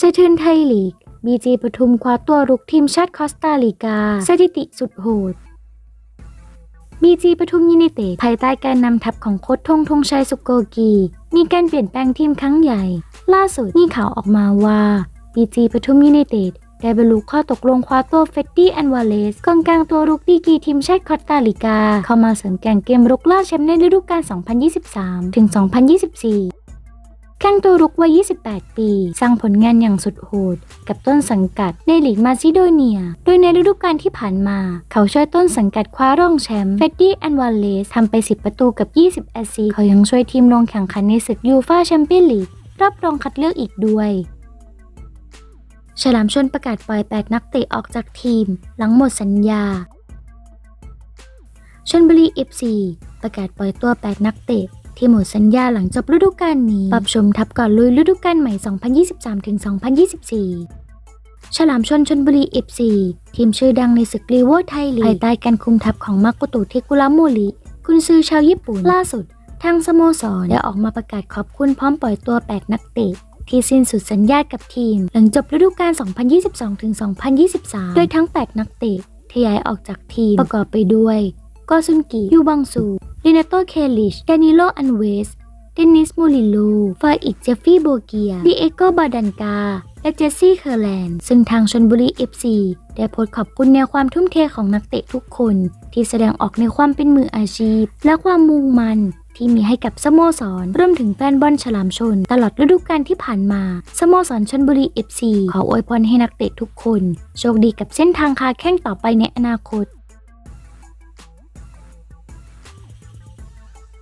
สะเทือนไทยลีก บีจีปทุมคว้าตัวรุกทีมชาติคอสตาริกา สถิติสุดโหดบีจีปทุมยูไนเต็ดภายใต้การนำทัพของโค้ชทงธงชัยสุโกกี มีการเปลี่ยนแปลงทีมครั้งใหญ่ ล่าสุดมีข่าวออกมาว่าบีจีปทุมยูไนเต็ดได้บรรลุข้อตกลงคว้าตัวเฟดดี้แอนวาเลสกองกลางตัวรุกดีกีทีมชาติคอสตาริกา เข้ามาเสริมแก่งเกมรุกล่าแชมป์ในฤดูกาล 2023 ถึง 2024 ตัวรุกวัย 28 ปี สร้างผลงานอย่างสุดโหด กับต้นสังกัดในลีกมาซิโดเนีย โดยในฤดูกาลที่ผ่านมา เขาช่วยต้นสังกัดคว้ารองแชมป์เฟดดี้แอนวาเลสทำไป 10 ประตูกับ 20 แอสซิสต์เขายังช่วยทีมลงแข่งขันในศึกยูฟาแชมเปี้ยนลีกรอบรองคัดเลือกอีกด้วยฉลามชนประกาศปล่อย 8 นักเตะออกจากทีม หลังหมดสัญญาชนบุรี FC ประกาศปล่อยตัว 8 นักเตะ ที่หมดสัญญาหลังจบฤดูกาลนี้ ปรับชมทัพก่อนลุยฤดูกาลใหม่ 2023-2024ฉลามชนชนบุรี FC ทีมชื่อดังในศึกลีโวไทยลีกภายใต้การคุมทัพของมักกุตุเทกุระโมริกุนซือชาวญี่ปุ่น ล่าสุด ทางสโมสรได้ออกมาประกาศขอบคุณพร้อมปล่อยตัว 8 นักเตะ ที่สิ้นสุดสัญญากับทีม หลังจบฤดูกาล 2022-2023 โดยทั้ง 8 นักเตะทยายออกจากทีมประกอบไปด้วย กอซุนกิยูบังซู ลินาโตเคลิชแดนิโลอันเวสเดนิสมูริโลฟาอิกเจฟฟี่โบเกียดิเอโกบาดันกา และเจสซี่เคอร์แลนด์ ซึ่งทางชนบุรี FC ได้โพสขอบคุณในความทุ่มเทของนักเตะทุกคน ที่แสดงออกในความเป็นมืออาชีพ และความมุ่งมั่นที่มีให้กับสโมสรรวมถึงแฟนบอลฉลามชน ตลอดฤดูกาลที่ผ่านมา สโมสรชนบุรี FC ขออวยพรให้นักเตะทุกคน โชคดีกับเส้นทางคาแข้งต่อไปในอนาคต